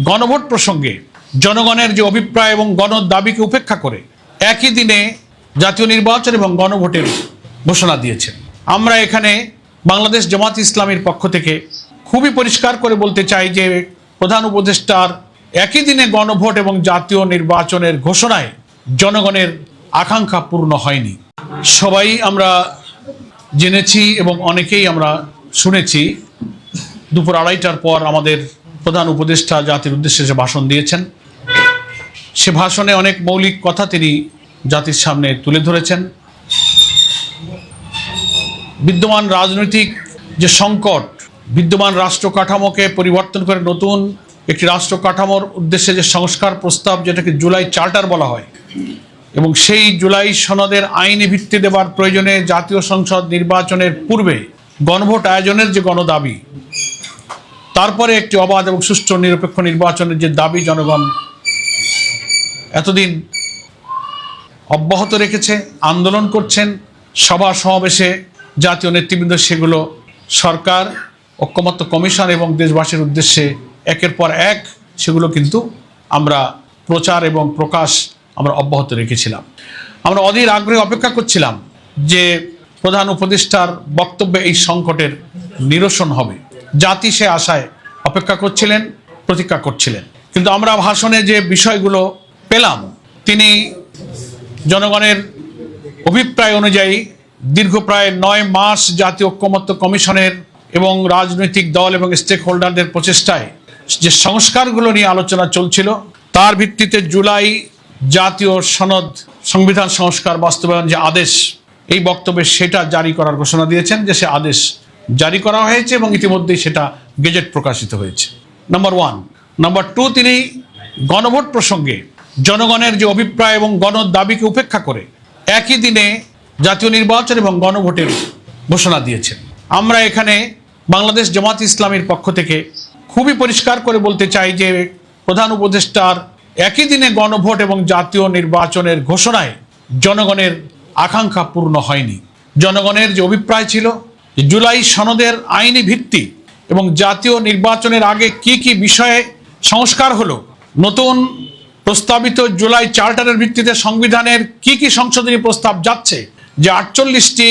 গণভোট প্রসঙ্গে জনগণের যে অভিপ্রায় এবং গণ দাবিকে উপেক্ষা করে একই দিনে জাতীয় নির্বাচন এবং গণভোটের ঘোষণা দিয়েছেন। আমরা এখানে বাংলাদেশ জামাত ইসলামের পক্ষ থেকে খুবই পরিষ্কার করে বলতে চাই যে প্রধান উপদেষ্টার একই দিনে গণভোট এবং জাতীয় নির্বাচনের ঘোষণায় জনগণের আকাঙ্ক্ষা পূর্ণ হয়নি। সবাই আমরা জেনেছি এবং অনেকেই আমরা শুনেছি। দুপুর আড়াইটার পর আমাদের প্রধান উপদেষ্টা জাতির উদ্দেশ্যে যে ভাষণ দিয়েছেন, সে ভাষণে অনেক মৌলিক কথা তিনি জাতির সামনে তুলে ধরেছেন। বিদ্যমান রাজনৈতিক যে সংকট, বিদ্যমান রাষ্ট্র কাঠামোকে পরিবর্তন করে নতুন একটি রাষ্ট্র কাঠামোর উদ্দেশ্যে যে সংস্কার প্রস্তাব, যেটাকে জুলাই চার্টার বলা হয়, এবং সেই জুলাই সনদের আইনি ভিত্তি দেওয়ার প্রয়োজনে জাতীয় সংসদ নির্বাচনের পূর্বে গণভোট আয়োজনের যে গণদাবি তারপরে একটি অবাধ এবং সুষ্ঠু নিরপেক্ষ নির্বাচনের যে দাবি জনগণ এতদিন অব্যাহত রেখেছে, আন্দোলন করছেন, সভা সমাবেশে জাতীয় নেতৃবৃন্দ সেগুলো সরকার, ঐক্যমত্য কমিশন এবং দেশবাসীর উদ্দেশ্যে একের পর এক সেগুলো কিন্তু আমরা প্রচার এবং প্রকাশ আমরা অব্যাহত রেখেছিলাম। আমরা অধীর আগ্রহে অপেক্ষা করছিলাম যে প্রধান উপদেষ্টার বক্তব্যে এই সংকটের নিরসন হবে। জাতি সে আশায় অপেক্ষা করছিলেন প্রতীক্ষা করছিলেন। কিন্তু আমরা ভাষণে যে বিষয়গুলো পেলাম, তিনি জনগণের অভিপ্রায় অনুযায়ী দীর্ঘ প্রায় নয় মাস জাতীয় ঐক্যমত্য কমিশনের এবং রাজনৈতিক দল এবং স্টেক হোল্ডারদের প্রচেষ্টায় যে সংস্কারগুলো নিয়ে আলোচনা চলছিল, তার ভিত্তিতে জুলাই জাতীয় সনদ সংবিধান সংস্কার বাস্তবায়ন যে আদেশ, এই বক্তব্যে সেটা জারি করার ঘোষণা দিয়েছেন যে সে আদেশ জারি করা হয়েছে এবং ইতিমধ্যেই সেটা গেজেট প্রকাশিত হয়েছে। নাম্বার ওয়ান নাম্বার টু তিনি গণভোট প্রসঙ্গে জনগণের যে অভিপ্রায় এবং গণ দাবিকে উপেক্ষা করে একই দিনে জাতীয় নির্বাচন এবং গণভোটের ঘোষণা দিয়েছেন। আমরা এখানে বাংলাদেশ জামাত ইসলামের পক্ষ থেকে খুবই পরিষ্কার করে বলতে চাই যে প্রধান উপদেষ্টার একই দিনে গণভোট এবং জাতীয় নির্বাচনের ঘোষণায় জনগণের আকাঙ্ক্ষা পূর্ণ হয়নি। জনগণের যে অভিপ্রায় ছিল জুলাই সনদের আইনি ভিত্তি এবং জাতীয় নির্বাচনের আগে কি কি বিষয়ে সংস্কার হলো, নতুন প্রস্তাবিত জুলাই চার্টারের ভিত্তিতে সংবিধানের কি কি সংশোধনী প্রস্তাব যাচ্ছে, যে আটচল্লিশটি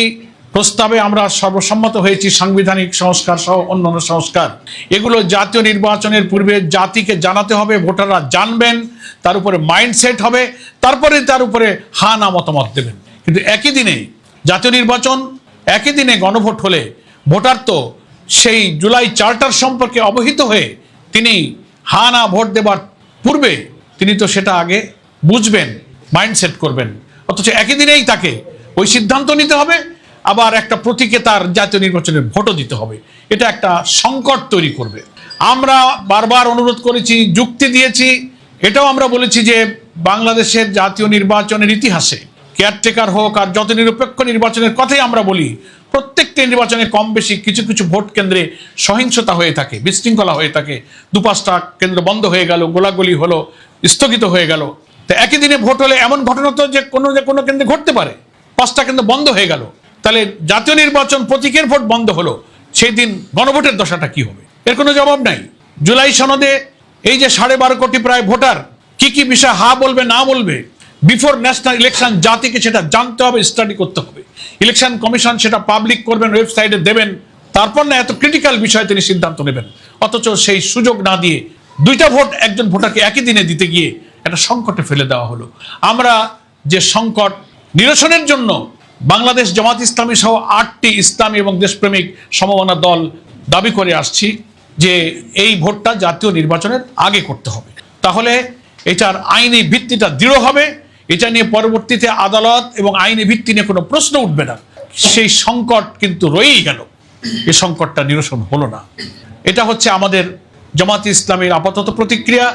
প্রস্তাবে আমরা সর্বসম্মত হয়েছি সাংবিধানিক সংস্কার সহ অন্যান্য সংস্কার। এগুলো জাতীয় নির্বাচনের পূর্বে জাতিকে জানাতে হবে, ভোটাররা জানবেন, তার উপরে মাইন্ডসেট হবে, তারপরে তার উপরে হা না মতামত দেবেন। কিন্তু একই দিনে জাতীয় নির্বাচন একই দিনে গণভোট হলে ভোটার তো সেই জুলাই চার্টার সম্পর্কে অবহিত হয়ে তিনি হা না ভোট দেবার পূর্বে তিনি তো সেটা আগে বুঝবেন মাইন্ডসেট করবেন। অথচ একই দিনেই তাকে ওই সিদ্ধান্ত নিতে হবে, আবার একটা প্রতীকে তার জাতীয় নির্বাচনের ভোটও দিতে হবে। এটা একটা সংকট তৈরি করবে। আমরা বারবার অনুরোধ করেছি, যুক্তি দিয়েছি, এটাও আমরা বলেছি যে বাংলাদেশের জাতীয় নির্বাচনের ইতিহাসে কেয়ারটেকার হোক আর যত নিরপেক্ষ নির্বাচনের কথাই আমরা বলি, প্রত্যেকটি নির্বাচনে কম বেশি কিছু কিছু ভোট কেন্দ্রে সহিংসতা হয়ে থাকে, বিশৃঙ্খলা হয়ে থাকে। দু পাঁচটা কেন্দ্র বন্ধ হয়ে গেল, গোলাগুলি হলো, স্থগিত হয়ে গেল। তো একই দিনে ভোট হলে এমন ঘটনা তো যে কোনো যে কোনো কেন্দ্রে ঘটতে পারে। পাঁচটা কেন্দ্র বন্ধ হয়ে গেল। তাহলে জাতীয় নির্বাচন প্রতীকের ভোট বন্ধ হলো সেই দিন গণভোটের দশাটা কি হবে? এর কোনো জবাব নাই। জুলাই সনদে এই যে সাড়ে বারো কোটি প্রায় ভোটার, কি কি বিষয় হা বলবে, না বলবে বিফোর ন্যাশনাল ইলেকশন জাতিকে সেটা জানতে হবে স্টাডি করতে হবে। ইলেকশন কমিশন সেটা পাবলিক করবেন ওয়েবসাইটে দেবেন। তারপর না, এত ক্রিটিক্যাল বিষয়ে তিনি সিদ্ধান্ত নেবেন। অথচ সেই সুযোগ না দিয়ে দুইটা ভোট একজন ভোটারকে একই দিনে দিতে গিয়ে একটা সংকটে ফেলে দেওয়া হলো। আমরা যে সংকট, নিরসনের জন্য বাংলাদেশ জামাত ইসলামী সহ আটটি ইসলামী এবং দেশপ্রেমিক সমমনা দল দাবি করে আসছি যে এই ভোটটা জাতীয় নির্বাচনের আগে করতে হবে। তাহলে এটার আইনি ভিত্তিটা দৃঢ় হবে। এটা নিয়ে পরবর্তীতে আদালত এবং আইনি ভিত্তি নিয়ে কোনো প্রশ্ন উঠবে না। সেই সংকট কিন্তু রয়েই গেল। এ সংকটটা নিরসন হলো না। এটা হচ্ছে আমাদের জামাত ইসলামের আপাতত প্রতিক্রিয়া।